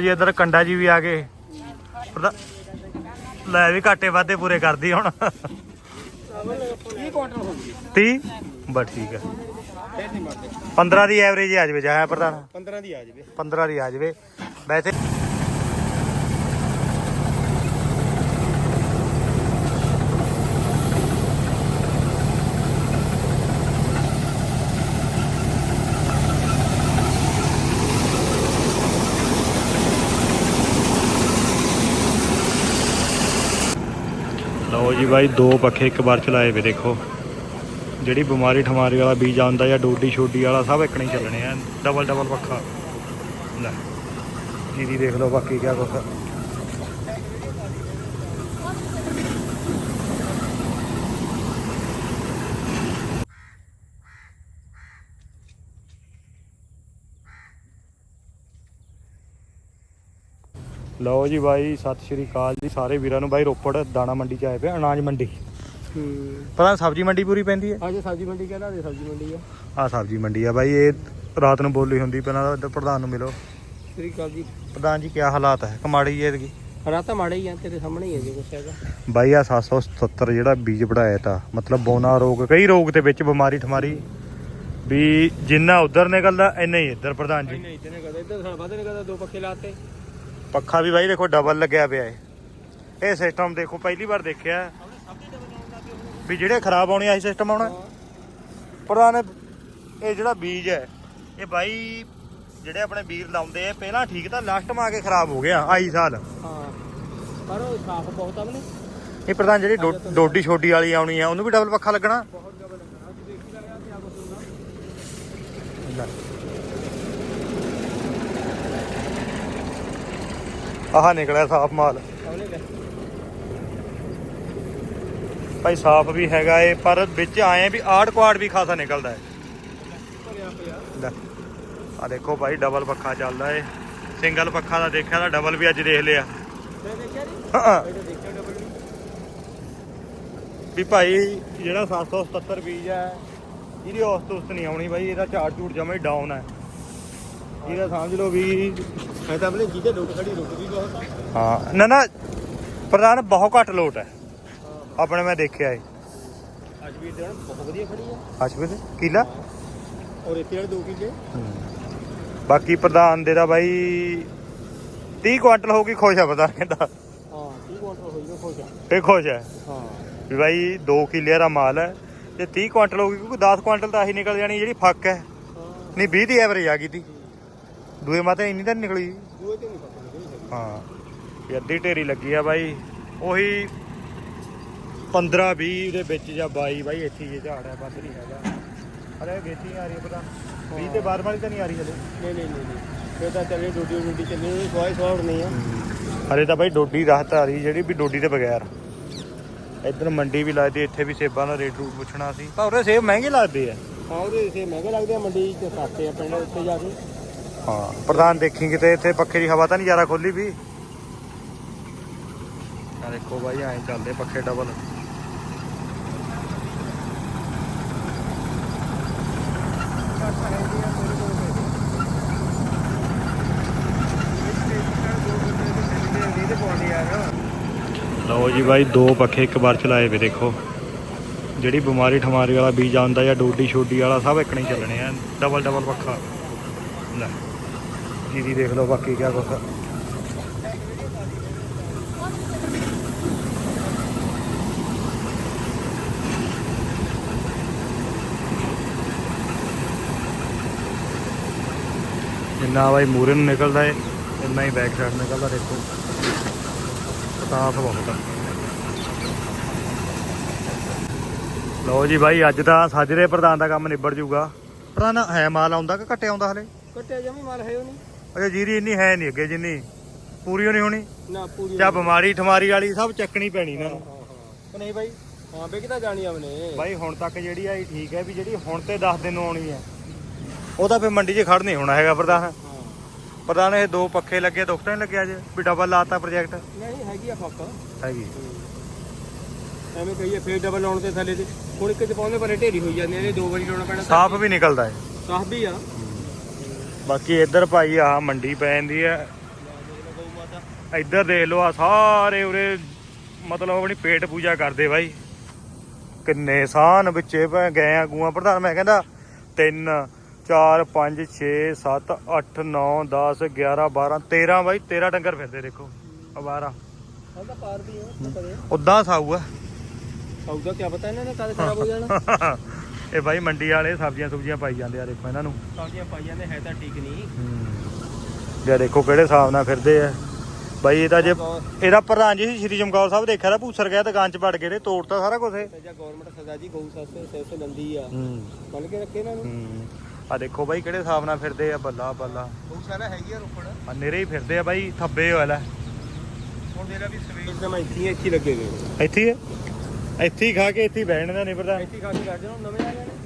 ਜੀ ਇਧਰ ਕੰਡਾ ਜੀ ਵੀ ਆ ਗਏ। ਲੈ ਵੀ ਘਾਟੇ ਵਾਧੇ ਪੂਰੇ ਕਰਦੀ ਹੁਣ। 30 ਕੁਆਂਟਲ ਹੋ ਗਈ 30 ਬਸ ਠੀਕ ਮਰਦੇ 15 ਦੀ ਐਵਰੇਜ ਆ ਜਾਵੇ ਜਾਇਆ ਪ੍ਰਧਾਨ। 15 ਦੀ ਆ ਜਾਵੇ। 15 ਦੀ ਆ ਜਾਵੇ। ਵੈਸੇ ਜੀ ਬਾਈ, ਦੋ ਪੱਖੇ ਇੱਕ ਵਾਰ ਚਲਾਏ ਵੇ ਦੇਖੋ। ਜਿਹੜੀ ਬਿਮਾਰੀ ਠਮਾਰੀ ਵਾਲਾ ਬੀਜ ਆਉਂਦਾ ਜਾਂ ਡੋਡੀ ਛੋਡੀ ਵਾਲਾ, ਸਭ ਇੱਕ ਨਹੀਂ ਚੱਲਣੇ ਆ। ਡਬਲ ਡਬਲ ਪੱਖਾ। ਲੈ ਜੀਦੀ ਦੇਖ ਲਓ ਬਾਕੀ ਕਿਆ ਕੁਛ ਲਓ ਜੀ ਬਾਈ ਸਤਿ ਸ਼੍ਰੀ ਅਕਾਲ ਜੀ। ਸਾਰੇ ਵੀਰਾਂ ਨੂੰ ਬਾਈ ਰੋਪੜ ਦਾਣਾ ਮੰਡੀ ਚ ਆਏ ਪਏ ਅਨਾਜ ਮੰਡੀ। ਹੂੰ। ਪਤਾ ਸਬਜ਼ੀ ਮੰਡੀ ਪੂਰੀ ਪੈਂਦੀ ਹੈ? ਅੱਜ ਸਬਜ਼ੀ ਮੰਡੀ ਕਹਿੰਦਾ ਦੇ ਸਬਜ਼ੀ ਮੰਡੀ ਆ। ਆ ਸਬਜ਼ੀ ਮੰਡੀ ਆ ਬਾਈ ਇਹ ਰਾਤ ਨੂੰ ਬੋਲੀ ਹੁੰਦੀ ਪਹਿਲਾਂ ਇੱਧਰ ਪ੍ਰਧਾਨ ਨੂੰ ਮਿਲੋ। ਸ੍ਰੀ ਅਕਾਲ ਜੀ। ਪ੍ਰਧਾਨ ਜੀ ਕੀ ਹਾਲਾਤ ਹੈ? ਕਮਾੜੀ ਹੈ ਇਹਦੀ। ਰਾਤਾ ਮਾੜੇ ਹੀ ਆ ਤੇਰੇ ਸਾਹਮਣੇ ਹੀ ਹੈ ਜੀ ਕੁਛ ਹੈਗਾ। ਬਾਈ ਆ 777 ਜਿਹੜਾ ਬੀਜ ਬਣਾਇਆ ਤਾ ਮਤਲਬ ਬੋਨਾ ਰੋਗ ਕਈ ਰੋਗ ਦੇ ਵਿੱਚ ਬਿਮਾਰੀ ਠਮਾਰੀ। ਵੀ ਜਿੰਨਾ ਉਧਰ ਨਿਕਲਦਾ ਇੰਨਾ ਹੀ ਇੱਧਰ ਪ੍ਰਧਾਨ ਜੀ। ਨਹੀਂ ਇਤਨੇ ਕਦਾ ਇੱਧਰ ਸਾਲ ਬਾਅਦ ਨੇ ਕਦਾ ਦੋ ਪੱਖੇ ਲਾਤੇ ਪੱਖਾ ਵੀ ਬਾਈ ਦੇਖੋ ਡਬਲ ਲੱਗਿਆ ਪਿਆ ਹੈ ਇਹ ਸਿਸਟਮ ਦੇਖੋ ਪਹਿਲੀ ਵਾਰ ਦੇਖਿਆ। ਵੀ ਜਿਹੜੇ ਖਰਾਬ ਆਉਣੇ ਆਹੀ ਸਿਸਟਮ ਆਉਣਾ। ਪ੍ਰਧਾਨ ਇਹ ਜਿਹੜਾ ਬੀਜ ਹੈ ਇਹ ਬਾਈ ਜਿਹੜੇ ਆਪਣੇ ਵੀਰ ਲਾਉਂਦੇ ਆ ਪਹਿਲਾਂ ਠੀਕ ਤਾਂ ਲਾਸਟ ਮਾ ਕੇ ਖਰਾਬ ਹੋ ਗਿਆ ਆਹੀ ਸਾਲ। ਹਾਂ। ਪਰ ਉਹ ਸਾਫ਼ ਬਹੁਤ ਆ ਬਨੇ ਇਹ ਪ੍ਰਧਾਨ ਜਿਹੜੀ ਡੋਡੀ ਛੋਡੀ ਵਾਲੀ ਆਉਣੀ ਆ ਉਹਨੂੰ ਵੀ ਡਬਲ ਪੱਖਾ ਲੱਗਣਾ। ਬਹੁਤ ਡਬਲ ਲੱਗਣਾ। ਦੇਖੀ ਰਿਹਾ ਤੇ ਆ ਹੁੰਦਾ ਆਹ ਨਿਕਲਿਆ ਸਾਫ਼ ਮਾਲ। ਭਾਈ ਸਾਫ਼ ਵੀ ਹੈਗਾ ਏ, ਪਰ ਵਿੱਚ ਆਏ ਵੀ ਆੜ ਕੁਆੜ ਵੀ ਖਾਸਾ ਨਿਕਲਦਾ ਹੈ ਲੈ ਆ ਦੇਖੋ ਭਾਈ ਡਬਲ ਪੱਖਾ ਚੱਲਦਾ ਏ। ਸਿੰਗਲ ਪੱਖਾ ਦਾ ਦੇਖਿਆ ਤਾਂ ਡਬਲ ਵੀ ਅੱਜ ਦੇਖ ਲਿਆ। ਵੀ ਭਾਈ, ਜਿਹੜਾ 777 ਬੀਜ ਹੈ ਇਹਦੀ ਔਸਤ ਉਸਤ ਨਹੀਂ ਆਉਣੀ ਭਾਈ, ਇਹਦਾ ਝਾੜ ਝੂੜ ਜਮਾ ਹੀ ਡਾਊਨ ਹੈ ਇਹਦਾ ਸਮਝ ਲਓ ਵੀ ਮੈਂ ਤਾਂ ਆਪਣੇ ਜਿਹਦੇ ਲੋਕ ਖੜੀ ਰੁਕ ਵੀ ਬਹੁਤ ਆ ਹਾਂ ਨਾ ਨਾ ਪ੍ਰਧਾਨ ਬਹੁਤ ਘੱਟ ਲੋਟ ਹੈ। ਆਪਣੇ ਮੈਂ ਦੇਖਿਆ ਏ। ਅੱਜ ਵੀ ਦਿਨ ਬਹੁਤ ਵਧੀਆ ਖੜੀ ਆ। ਅਸ਼ਵਿਤ ਕਿਲਾ ਔਰ ਇੱਥੇ ਵਾਲੇ ਦੋ ਕਿੱਲੇ ਬਾਕੀ ਪ੍ਰਧਾਨ ਦੇ ਦਾ ਬਾਈ 30 ਕੁਆਂਟਲ ਹੋ ਗਈ ਖੁਸ਼ ਆ ਪ੍ਰਧਾਨ ਕਹਿੰਦਾ। ਹਾਂ 30 ਕੁਆਂਟਲ ਹੋਈ ਨਾ ਖੁਸ਼ ਆ। ਇਹ ਖੁਸ਼ ਹੈ ਹਾਂ। ਵੀ ਬਾਈ 2 ਕਿੱਲੇ ਦਾ ਮਾਲ ਹੈ। ਤੇ 30 ਕੁਆਂਟਲ ਹੋ ਗਈ ਕਿਉਂਕਿ 10 ਕੁਆਂਟਲ ਤਾਂ ਆਹੀ ਨਿਕਲ ਜਾਣੀ ਜਿਹੜੀ ਫੱਕ ਹੈ। ਹਾਂ। ਨਹੀਂ 20 ਦੀ ਐਵਰੇਜ ਆ ਗਈ ਤੀ। ਦੂਏ ਮਾਤੇ ਇੰਨੀ ਤਾਂ ਨੀ ਨਿਕਲੀ? ਦੂਏ ਤੇ ਨਹੀਂ ਲੱਗਣੀ ਹਾਂ। ਅੱਧੀ ਢੇਰੀ ਲੱਗੀ ਆ ਬਾਈ। ਉਹੀ 15 20 ਦੇ ਵਿੱਚ ਜਾਂ 22 ਬਾਈ ਇੱਥੇ ਹੀ ਇਹ ਝਾੜ ਹੈ ਵੱਧ ਨਹੀਂ ਹੈਗਾ। ਅਰੇ ਵੇਚੀ ਆ ਰਹੀ ਹੈ ਪਤਾ 20 ਤੇ 12 ਵਾਲੀ ਤਾਂ ਨਹੀਂ ਆ ਰਹੀ ਹਲੇ। ਨਹੀਂ ਨਹੀਂ ਨਹੀਂ ਨਹੀਂ। ਫੇਰ ਤਾਂ ਚੱਲੇ ਡੂਡੀ ਡੂਡੀ ਚੱਲੇ ਉਹਦੀ ਸਵਾਈ ਸਵਾੜ ਨਹੀਂ ਆ। ਹਲੇ ਤਾਂ ਬਾਈ ਡੋਡੀ ਰਾਹਤ ਆ ਰਹੀ ਜਿਹੜੀ ਵੀ ਡੋਡੀ ਦੇ ਬਗੈਰ। ਇੱਧਰ ਮੰਡੀ ਵੀ ਲੱਗਦੀ ਇੱਥੇ ਵੀ ਸੇਬਾਂ ਦਾ ਰੇਟ ਰੂਟ ਪੁੱਛਣਾ ਸੀ। ਪਰ ਉਰੇ ਸੇਬ ਮਹਿੰਗੇ ਲੱਗਦੇ ਆ। ਹਾਂ ਉਹਦੇ ਇਸੇ ਮਹਿੰਗੇ ਲੱਗਦੇ ਆ ਮੰਡੀ ਚ ਸਸਤੇ ਆ ਪਿੰਡ ਉੱਤੇ ਜਾ ਕੇ। ਹਾਂ, ਪ੍ਰਧਾਨ ਦੇਖੀ ਕਿਤੇ ਇੱਥੇ ਪੱਖੇ ਦੀ ਹਵਾ ਤਾਂ ਨਹੀਂ ਜ਼ਿਆਦਾ ਖੋਲੀ ਵੀ। ਆ ਦੇਖੋ ਬਾਈ, ਐਂ ਚੱਲਦੇ ਪੱਖੇ ਡਬਲ ਲਓ ਜੀ ਬਾਈ, ਦੋ ਪੱਖੇ ਇੱਕ ਵਾਰ ਚਲਾਏ ਵੇ ਦੇਖੋ। ਜਿਹੜੀ ਬਿਮਾਰੀ ਠਮਾਰੀ ਵਾਲਾ ਬੀਜ ਆਉਂਦਾ ਜਾਂ ਡੋਡੀ ਛੋਡੀ ਵਾਲਾ, ਸਭ ਇੱਕ ਨਹੀਂ ਚੱਲਣੇ ਆ। ਡਬਲ ਡਬਲ ਪੱਖਾ। ਲੈ। ਜੀਦੀ ਦੇਖ ਲਓ ਬਾਕੀ ਕਿਆ ਕੁਛ ਜਿੰਨਾ ਬਾਈ ਮੂਰੇ ਨੂੰ ਨਿਕਲਦਾ ਏ, ਇੰਨਾ ਹੀ ਬੈਕ ਸਾਈਡ ਨਿਕਲਦਾ ਦੇਖੋ। ਸਾਫ਼ ਬਹੁਤ ਆ। ਲਓ ਜੀ ਬਾਈ, ਅੱਜ ਤਾਂ ਸਾਜਰੇ ਪ੍ਰਧਾਨ ਦਾ ਕੰਮ ਨਿਬੜ ਜੂਗਾ। ਪ੍ਰਧਾਨ, ਹੈ ਮਾਲ ਆਉਂਦਾ ਕਿ ਘਟੇ ਆਉਂਦਾ ਹਲੇ? ਕੱਟਿਆ ਜਮੀ ਮਾਲ ਹੈ ਉਹ ਨਹੀਂ। ਅਜੇ ਜੀਰੀ ਇੰਨੀ ਹੈ ਨਹੀਂ ਅੱਗੇ ਜਿੰਨੀ ਪੂਰੀ ਹੋਣੀ ਹੋਣੀ। ਨਾ ਪੂਰੀ ਜਾਂ ਬਿਮਾਰੀ ਠਮਾਰੀ ਵਾਲੀ ਸਭ ਚੱਕਣੀ ਪੈਣੀ ਇਹਨਾਂ ਨੂੰ। ਨਹੀਂ ਬਾਈ ਹਾਂ ਬੇ ਕਿਤਾ ਜਾਣੀ ਆਵਨੇ ਬਾਈ ਹੁਣ ਤੱਕ ਜਿਹੜੀ ਆਈ ਠੀਕ ਹੈ ਵੀ ਜਿਹੜੀ ਹੁਣ ਤੇ 10 ਦਿਨ ਨੂੰ ਆਉਣੀ ਹੈ ਉਹਦਾ ਫਿਰ ਮੰਡੀ 'ਚ ਖੜ ਨਹੀਂ ਹੋਣਾ ਹੈਗਾ ਪ੍ਰਧਾਨ। ਹਾਂ। ਪ੍ਰਧਾਨ ਇਹ ਦੋ ਪੱਖੇ ਲੱਗੇ ਦੁੱਖ ਤਾਂ ਨਹੀਂ ਲੱਗਿਆ ਜੇ ਵੀ ਡਬਲ ਲਾਤਾ ਪ੍ਰੋਜੈਕਟ ਨਹੀਂ ਹੈਗੀ ਆ ਫੱਕ ਹੈਗੀ। ਐਵੇਂ ਕਹੀਏ ਫੇਰ ਡਬਲ ਲਾਉਣ ਤੇ ਥੱਲੇ ਤੇ ਹੁਣ ਇੱਕ ਚ ਪਾਉਂਦੇ ਪਰ ਢੇਰੀ ਹੋਈ ਜਾਂਦੀ ਇਹਨੇ ਦੋ ਵਾਰੀ ਲਾਉਣਾ ਪੈਣਾ। ਸਾਫ਼ ਵੀ ਨਿਕਲਦਾ ਹੈ ਸਾਫ਼ ਵੀ ਆ। ਬਾਕੀ ਇੱਧਰ ਭਾਈ ਆਹ ਮੰਡੀ ਪੈ ਜਾਂਦੀ ਹੈ ਇੱਧਰ ਦੇਖ ਲਓ ਆ ਸਾਰੇ ਉਰੇ ਮਤਲਬ ਆਪਣੀ ਪੇਟ ਪੂਜਾ ਕਰਦੇ ਬਾਈ। ਕਿੰਨੇ ਸਾਨ ਵਿੱਚੇ ਗਏ ਆ ਗੂਆਂ। ਪ੍ਰਧਾਨ ਮੈਂ ਕਹਿੰਦਾ 3 4 5 6 7 8 9 10 11 12 13 ਬਾਈ। 13 ਡੰਗਰ ਫਿਰਦੇ ਦੇਖੋ। ਅਵਾਰਾ ਉਦਾਂ ਸਾਊ ਆ। ਸੌਦਾ ਕੀ ਪਤਾ ਇਹਨਾਂ ਨੇ ਕਦ ਖਰਾਬ ਹੋ ਜਾਣਾ। ਇਹ ਬਾਈ ਮੰਡੀ ਵਾਲੇ ਸਬਜ਼ੀਆਂ ਸੁਬਜ਼ੀਆਂ ਪਾਈ ਜਾਂਦੇ ਆ ਦੇਖੋ ਇਹਨਾਂ ਨੂੰ। ਸੌਦੀਆਂ ਪਾਈਆਂ ਨੇ ਹੈ ਤਾਂ ਠੀਕ ਨਹੀਂ। ਜੇ ਦੇਖੋ ਕਿਹੜੇ ਹਿਸਾਬ ਨਾਲ ਫਿਰਦੇ ਆ। ਬਾਈ ਇਹਦਾ ਜੇ ਇਹਦਾ ਪ੍ਰਧਾਨ ਜੀ ਸ਼੍ਰੀ ਚਮਕੌਰ ਸਾਹਿਬ ਦੇਖਿਆ ਤਾਂ ਭੂਸਰ ਗਿਆ ਦੁਕਾਨ 'ਚ ਵੜ ਕੇ ਤੇ ਤੋੜਤਾ ਸਾਰਾ ਕੁਝ ਇਹ। ਤੇ ਜਾਂ ਗਵਰਨਮੈਂਟ ਸਜ਼ਾ ਜੀ ਗਊ ਸਸਤੇ ਸੈਸੇ ਲੰਦੀ ਆ। ਹੂੰ। ਮੰਨ ਕੇ ਰੱਖੇ ਇਹਨਾਂ ਨੂੰ। ਹੂੰ। ਆ ਦੇਖੋ ਬਾਈ ਕਿਹੜੇ ਹਿਸਾਬ ਨਾਲ ਫਿਰਦੇ ਆ ਬੱਲਾ ਬੱਲਾ। ਗਊਸ਼ਾਲਾ ਹੈਗੀ ਆ ਰੋਪੜ। ਆ ਨੇਰੇ ਹੀ ਫਿਰਦੇ ਆ ਬਾਈ ਥੱਬੇ ਹੋਇਆ ਲੈ ਹੁਣ ਮੇਰਾ ਵੀ ਸਵੇਰ ਦਾ ਮੈਂ ਇੱਥੇ ਹੀ ਇੱਥੇ ਹੀ ਲੱਗੇ ਹੋਏ ਇੱਥੇ ਹੀ ਹੈ ਇੱਥੇ ਹੀ ਖਾ ਕੇ ਇੱਥੇ ਹੀ ਬਹਿਣ ਦਾ ਨਹੀਂ ਪ੍ਰਧਾਨ ਇੱਥੇ ਖਾ ਕੇ ਕੱਢ ਜਾਣਾ ਨਵੇਂ ਆ ਜਾਣੇ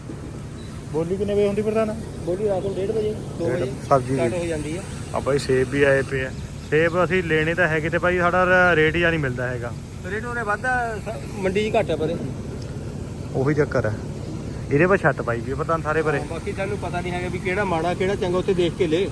ਬੋਲੀ ਕਿੰਨੇ ਵਜੇ ਹੁੰਦੀ ਪ੍ਰਧਾਨ? ਬੋਲੀ ਰਾਤ ਨੂੰ 1:30 ਵਜੇ 2 ਡੇਢ ਵਜੇ ਸਬਜ਼ੀ ਸਟਾਰਟ ਹੋ ਜਾਂਦੀ ਆ। ਆ ਬਾਈ ਸੇਬ ਵੀ ਆਏ ਪਏ ਆ। ਸੇਬ ਅਸੀਂ ਲੈਣੇ ਤਾਂ ਹੈਗੇ ਤੇ ਬਾਈ ਸਾਡਾ ਰੇਟ ਹੀ ਆ ਨਹੀਂ ਮਿਲਦਾ ਹੈਗਾ। ਰੇਟ ਉਹਨੇ ਵਾਧਾ ਮੰਡੀ 'ਚ ਘੱਟ ਆ ਪਰੇ ਉਹੀ ਚੱਕਰ ਹੈ ਇਹਦੇ ਪਰ ਛੱਟ ਪਾਈ ਵੀ ਆ ਪ੍ਰਧਾਨ ਸਾਰੇ ਪਰੇ। ਬਾਕੀ ਸਾਨੂੰ ਪਤਾ ਨਹੀਂ ਹੈਗਾ ਵੀ ਕਿਹੜਾ ਮਾੜਾ ਕਿਹੜਾ ਚੰਗਾ ਉੱਥੇ ਦੇਖ ਕੇ ਲੈ।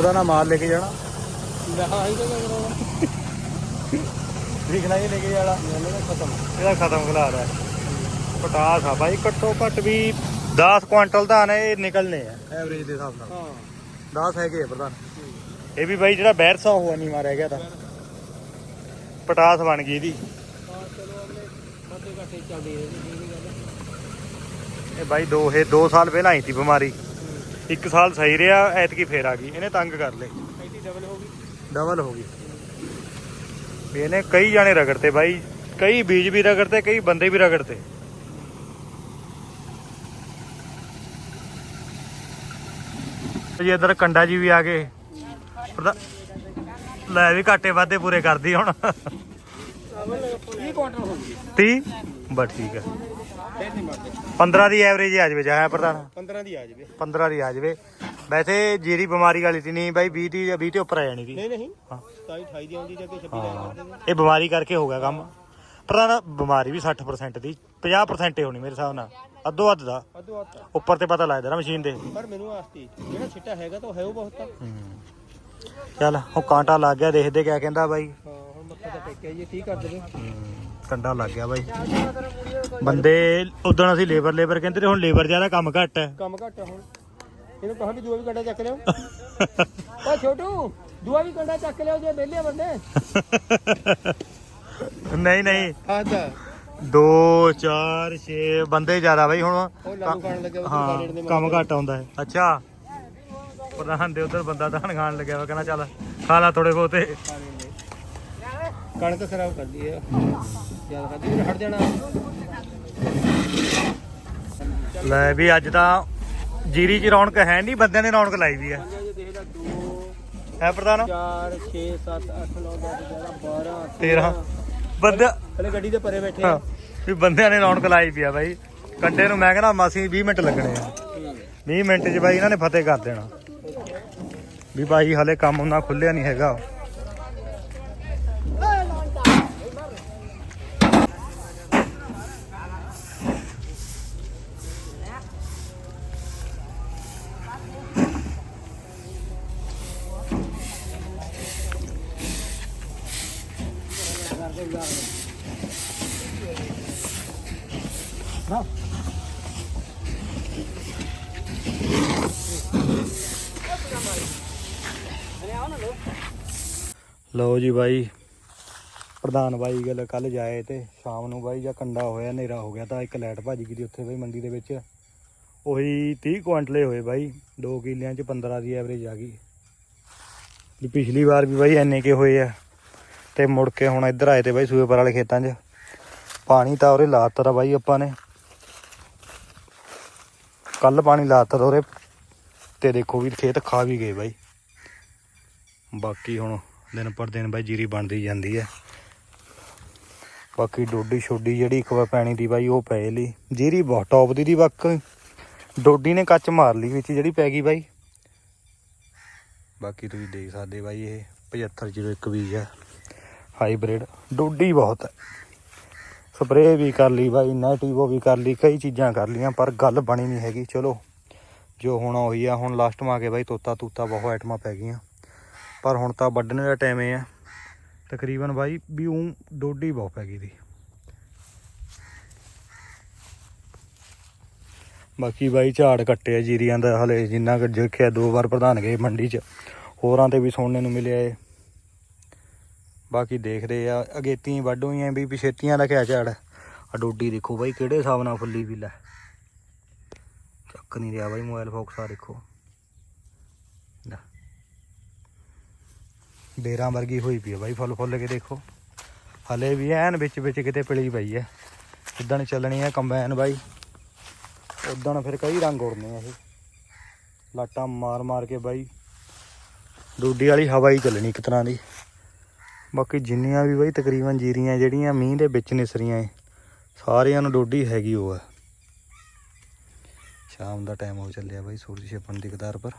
ਉਹਦਾ ਨਾ ਮਾਲ ਲੈ ਕੇ ਜਾਣਾ। ਲਹਾ ਹੀ ਤਾਂ ਕਰਾਉਣਾ। ਲਿਖਣਾ ਇਹ ਲੈ ਕੇ ਜਾਣਾ। ਇਹਨਾਂ ਦਾ ਖਤਮ। ਇਹਦਾ ਖਤਮ ਖਲਾ ਰਿਹਾ ਪਟਾਸ ਆ ਬਾਈ ਘੱਟੋ ਘੱਟ ਵੀ 10 ਕੁਆਂਟਲ ਦਾ ਨੇ ਇਹ ਨਿਕਲਨੇ ਆ ਐਵਰੇਜ ਦੇ ਹਿਸਾਬ ਨਾਲ। ਹਾਂ। 10 ਹੈਗੇ ਆ ਪ੍ਰਧਾਨ। ਇਹ ਵੀ ਬਾਈ ਜਿਹੜਾ ਬੈਰਸਾ ਹੋਆ ਨਹੀਂ ਮਾਰਿਆ ਗਿਆ ਤਾਂ। ਪਟਾਸ ਬਣ ਗਈ ਇਹਦੀ। ਹਾਂ ਇਹ ਬਾਈ ਦੋ ਇਹ 2 ਸਾਲ ਪਹਿਲਾਂ ਆਈ ਸੀ ਬਿਮਾਰੀ। ਇੱਕ ਸਾਲ ਸਹੀ ਰਿਹਾ ਐਤਕੀ ਫੇਰ ਆ ਗਈ। ਇਹਨੇ ਤੰਗ ਕਰ ਲਏ। ਡਬਲ ਹੋ ਗਈ। ਡਬਲ ਹੋ ਗਈ ਵੀ ਇਹਨੇ ਕਈ ਜਾਣੇ ਰਗੜਤੇ ਬਾਈ ਕਈ ਬੀਜ ਵੀ ਰਗੜਤੇ ਕਈ ਬੰਦੇ ਵੀ ਰਗੜਤੇ ਜੀ ਇਧਰ ਕੰਡਾ ਜੀ ਵੀ ਆ ਗਏ। ਲੈ ਵੀ ਘਾਟੇ ਵਾਧੇ ਪੂਰੇ ਕਰਦੀ ਹੁਣ। 20 ਕੁਆਂਟਲ ਹੋ ਗਈ? 30 ਬਸ ਠੀਕ ਹੈ ਫੇਰ ਨਹੀਂ ਮਰਦੇ 15 ਦੀ ਐਵਰੇਜ ਆ ਜਾਵੇ ਜਾਇਆ ਪ੍ਰਧਾਨ। 15 ਦੀ ਆ ਜਾਵੇ। 15 ਦੀ ਆ ਜਾਵੇ। ਵੈਸੇ ਜਿਹੜੀ ਬਿਮਾਰੀ ਵਾਲੀ ਸੀ ਨਹੀਂ ਬਾਈ 20 ਦੀ 20 ਤੇ ਉੱਪਰ ਆ ਜਾਣੀ ਸੀ। ਨਹੀਂ ਨਹੀਂ। ਹਾਂ। 27 28 ਦੀ ਆਉਂਦੀ ਜਾਂ ਕਿ 26 ਦਾ ਇਹ ਬਿਮਾਰੀ ਕਰਕੇ ਹੋ ਗਿਆ ਕੰਮ। ਪ੍ਰਧਾਨ ਬਿਮਾਰੀ ਵੀ 60% ਦੀ 50% ਹੀ ਹੋਣੀ ਮੇਰੇ ਹਿਸਾਬ ਨਾਲ। ਅੱਧੋ ਅੱਧ ਦਾ। ਅੱਧੋ ਉੱਪਰ ਤੇ ਪਤਾ ਲੱਗਦਾ ਨਾ ਮਸ਼ੀਨ ਦੇ। ਪਰ ਮੈਨੂੰ ਆਸਤੀ ਜਿਹੜਾ ਛਿੱਟਾ ਹੈਗਾ ਤਾਂ ਹੈ ਉਹ ਬਹੁਤ ਚੱਲ ਉਹ ਕਾਂਟਾ ਲੱਗ ਗਿਆ ਦੇਖਦੇ ਕਿਆ ਕਹਿੰਦਾ ਬਾਈ। ਹਾਂ ਹੁਣ ਮੱਥਾ ਤਾਂ ਟੇਕਿਆ ਜੀ ਠੀਕ ਕਰ ਦੇਵੇ। ਕੰਡਾ ਲੱਗ ਗਿਆ ਬਾਈ। ਬੰਦੇ ਉਦੋਂ ਅਸੀਂ ਲੇਬਰ ਲੇਬਰ ਕਹਿੰਦੇ ਤੇ ਹੁਣ ਲੇਬਰ ਜ਼ਿਆਦਾ ਕੰਮ ਘੱਟ ਹੈ। ਕੰਮ ਘੱਟ ਆ ਹੁਣ। ਇਹਨੂੰ ਕਹਾਂ ਵੀ ਦੂਆ ਵੀ ਕੰਡਾ ਚੱਕ ਲਿਓ ਓ ਛੋਟੂ ਦੂਆ ਵੀ ਕੰਡਾ ਚੱਕ ਲਿਓ ਜੇ ਵਿਹਲੇ ਬੰਦੇ। ਨਹੀਂ ਨਹੀਂ। ਆਦਾ 2 4 6 ਬੰਦੇ ਜ਼ਿਆਦਾ ਬਾਈ ਹੁਣ। ਹਾਂ ਕੰਮ ਘੱਟ ਆਉਂਦਾ ਹੈ। ਅੱਛਾ। ਪ੍ਰਧਾਨ ਦੇ ਉਧਰ ਬੰਦਾ ਧਾਨ ਖਾਣ ਲੱਗਿਆ ਵਾ ਕਹਿੰਦਾ ਚੱਲ ਖਾ ਲਾ ਥੋੜੇ ਬਹੁਤੇ। ਕਣਕ ਖਰਾਬ ਕਰਦੀ ਆ। ਲੈ ਵੀ ਅੱਜ ਤਾਂ ਜੀਰੀ ਚ ਰੌਣਕ ਹੈ ਨਹੀਂ ਬੰਦਿਆਂ ਨੇ ਰੌਣਕ ਲਾਈ ਵੀ ਹੈ ਇਹ ਦੇਖ ਲੈ 2 ਹੈ ਪ੍ਰਧਾਨ? 4 6 7 8 9 10 11 12 13 ਬੰਦੇ ਹਲੇ ਗੱਡੀ ਦੇ ਪਰੇ ਬੈਠੇ ਹਾਂ, ਆ ਵੀ ਬੰਦਿਆਂ ਨੇ ਰੌਣਕ ਲਾਈ ਵੀ ਆ ਬਾਈ। ਕੰਡੇ ਨੂੰ ਮੈਂ ਕਹਿੰਦਾ ਮਾਸੀ 20 ਮਿੰਟ ਲੱਗਣੇ ਆ। 20 ਮਿੰਟ 'ਚ ਬਾਈ ਇਹਨਾਂ ਨੇ ਫਤਿਹ ਕਰ ਦੇਣਾ। ਵੀ ਬਾਈ ਹਲੇ ਕੰਮ ਉਹਨਾਂ ਖੁੱਲਿਆ ਨਹੀਂ ਹੈਗਾ। ਲਓ ਜੀ ਬਾਈ, ਪ੍ਰਧਾਨ ਬਾਈ ਗੱਲ ਕੱਲ ਜਾਏ ਤੇ ਸ਼ਾਮ ਨੂੰ ਬਾਈ ਜਾਂ ਕੰਡਾ ਹੋਇਆ, ਹਨੇਰਾ ਹੋ ਗਿਆ ਤਾਂ ਇੱਕ ਲਾਈਟ ਭੱਜ ਗਈ ਦੀ ਉੱਥੇ ਬਾਈ ਮੰਡੀ ਦੇ ਵਿੱਚ। ਉਹੀ 30 ਕੁਇੰਟਲੇ ਹੋਏ ਬਾਈ 2 ਕਿੱਲਿਆਂ 'ਚ 15 ਦੀ ਐਵਰੇਜ ਆ ਗਈ। ਪਿਛਲੀ ਵਾਰ ਵੀ ਬਾਈ ਐਨੇ ਕੇ ਹੋਏ ਆ। ਤੇ ਮੁੜ ਕੇ ਹੁਣ ਇੱਧਰ ਆਏ ਤੇ ਬਾਈ ਸੂਏਪਰ ਵਾਲੇ ਖੇਤਾਂ 'ਚ। ਪਾਣੀ ਤਾਂ ਉਰੇ ਲਾਤਾ ਤਾ ਬਾਈ ਆਪਾਂ ਨੇ। ਕੱਲ ਪਾਣੀ ਲਾਤਾ ਤਾ ਉਰੇ। ਤੇ ਦੇਖੋ ਵੀ ਖੇਤ ਖਾ ਵੀ ਗਏ ਬਾਈ। ਬਾਕੀ ਹੁਣ ਦਿਨ ਪਰ ਦਿਨ ਬਾਈ ਜੀਰੀ ਬਣਦੀ ਜਾਂਦੀ ਹੈ। ਬਾਕੀ ਡੋਡੀ ਛੋਡੀ ਜਿਹੜੀ ਇੱਕ ਵਾਰ ਪੈਣੀ ਦੀ ਬਾਈ ਉਹ ਪੈ ਲਈ। ਜੀਰੀ ਬਹੁਤ ਟੌਪ ਦੀ ਦੀ ਵਕ ਡੋਡੀ ਨੇ ਕੱਚ ਮਾਰ ਲਈ ਵਿੱਚ ਜਿਹੜੀ ਪੈ ਗਈ ਬਾਈ। ਬਾਕੀ ਤੁਸੀਂ ਦੇਖ ਸਕਦੇ ਬਾਈ ਇਹ 7501 ਬੀਜ ਹੈ ਹਾਈਬ੍ਰਿਡ, ਡੋਡੀ ਬਹੁਤ ਹੈ। ਸਪਰੇਅ ਵੀ ਕਰ ਲਈ ਬਾਈ, ਨੈਟਿਵੋ ਵੀ ਕਰ ਲਈ, ਕਈ ਚੀਜ਼ਾਂ ਕਰ ਲੀਆਂ ਪਰ ਗੱਲ ਬਣੀ ਨਹੀਂ ਹੈਗੀ। ਚਲੋ, ਜੋ ਹੋਣਾ ਉਹੀ ਆ, ਹੁਣ ਲਾਸਟ ਮਾ ਕੇ ਬਾਈ ਤੋਤਾ ਤੂਤਾ ਬਹੁਤ ਆਈਟਮਾਂ ਪੈ ਗਈਆਂ। ਪਰ ਹੁਣ ਤਾਂ ਵੱਢਣ ਦਾ ਟਾਈਮ ਇਹ ਆ। ਤਕਰੀਬਨ ਬਾਈ ਵੀ ਉਹ ਡੋਡੀ ਬਹੁਤ ਪੈ ਗਈ ਦੀ। ਬਾਕੀ ਬਾਈ ਝਾੜ ਕੱਟਿਆ ਜੀਰੀਆਂ ਦਾ, ਹਲੇ ਜਿੰਨਾ ਕੁ ਦੇਖਿਆ ਦੋ ਵਾਰ ਪ੍ਰਧਾਨ ਗਏ ਮੰਡੀ 'ਚ। ਹੋਰਾਂ ਤੇ ਵੀ ਸੁਣਨੇ ਨੂੰ ਮਿਲਿਆ ਏ ਬਾਕੀ ਦੇਖਦੇ ਆ ਅਗੇਤੀ ਵੱਢ ਹੋਈਆਂ ਵੀ ਪਿਛੇਤੀਆਂ ਦਾ ਕਿਆ ਝਾੜ ਆ। ਡੋਡੀ ਦੇਖੋ ਬਾਈ, ਕਿਹੜੇ ਹਿਸਾਬ ਨਾਲ ਫੁੱਲੀ ਵੀ ਲੈ ਚੱਕ ਨਹੀਂ ਰਿਹਾ ਬਾਈ ਮੋਬਾਈਲ ਫੋਕਸ ਆ ਦੇਖੋ। ਡੇਰਾਂ ਵਰਗੀ ਹੋਈ ਪਈ ਆ ਬਾਈ, ਫੁੱਲ ਫੁੱਲ ਕੇ ਦੇਖੋ। ਹਲੇ ਵੀ ਐਨ ਵਿੱਚ ਵਿੱਚ ਕਿਤੇ ਪਿਲੀ ਪਈ ਹੈ ਜਿੱਦਣ ਚੱਲਣੀ ਹੈ ਕੰਬਾਈਨ ਬਾਈ, ਉਦਣ ਫਿਰ ਕਈ ਰੰਗ ਉੜਨੇ ਆ ਇਹ। ਲਾਟਾਂ ਮਾਰ ਮਾਰ ਕੇ ਬਾਈ। ਡੋਡੀ ਵਾਲੀ ਹਵਾ ਹੀ ਚੱਲਣੀ ਇੱਕ ਤਰ੍ਹਾਂ ਦੀ। ਬਾਕੀ ਜਿੰਨੀਆਂ ਵੀ ਬਾਈ ਤਕਰੀਬਨ ਜੀਰੀਆਂ ਜਿਹੜੀਆਂ ਮੀਂਹ ਦੇ ਵਿੱਚ ਨਿਸਰੀਆਂ ਏ, ਸਾਰਿਆਂ ਨੂੰ ਡੋਡੀ ਹੈਗੀ ਉਹ ਆ। ਸ਼ਾਮ ਦਾ ਟਾਈਮ ਹੋ ਚੱਲਿਆ ਬਾਈ ਸੂਰਜ ਛਿਪਣ ਦੀ ਕਤਾਰ ਪਰ।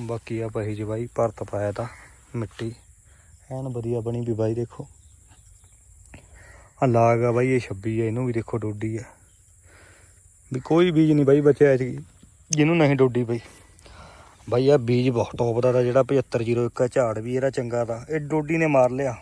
ਬਾਕੀ ਆ ਪਹੀ ਜੀ ਬਾਈ ਭਰਤ ਪਾਇਆ ਤਾਂ ਮਿੱਟੀ। ਐਨ ਵਧੀਆ ਬਣੀ ਵੀ ਬਾਈ ਦੇਖੋ। ਆ ਲਾਗ ਆ ਬਾਈ, ਇਹ 26 ਆ, ਇਹਨੂੰ ਵੀ ਦੇਖੋ ਡੋਡੀ ਆ। ਵੀ ਕੋਈ ਬੀਜ ਨਹੀਂ ਬਾਈ ਬਚਿਆ ਐਤਕੀ, ਜਿਹਨੂੰ ਨਹੀਂ ਡੋਡੀ ਬਈ। ਬਾਈ ਆ ਬੀਜ ਬਹੁਤ ਟੌਪ ਦਾ ਤਾ ਜਿਹੜਾ 7501 ਝਾੜ ਵੀ ਇਹਦਾ ਚੰਗਾ ਦਾ ਇਹ ਡੋਡੀ ਨੇ ਮਾਰ ਲਿਆ।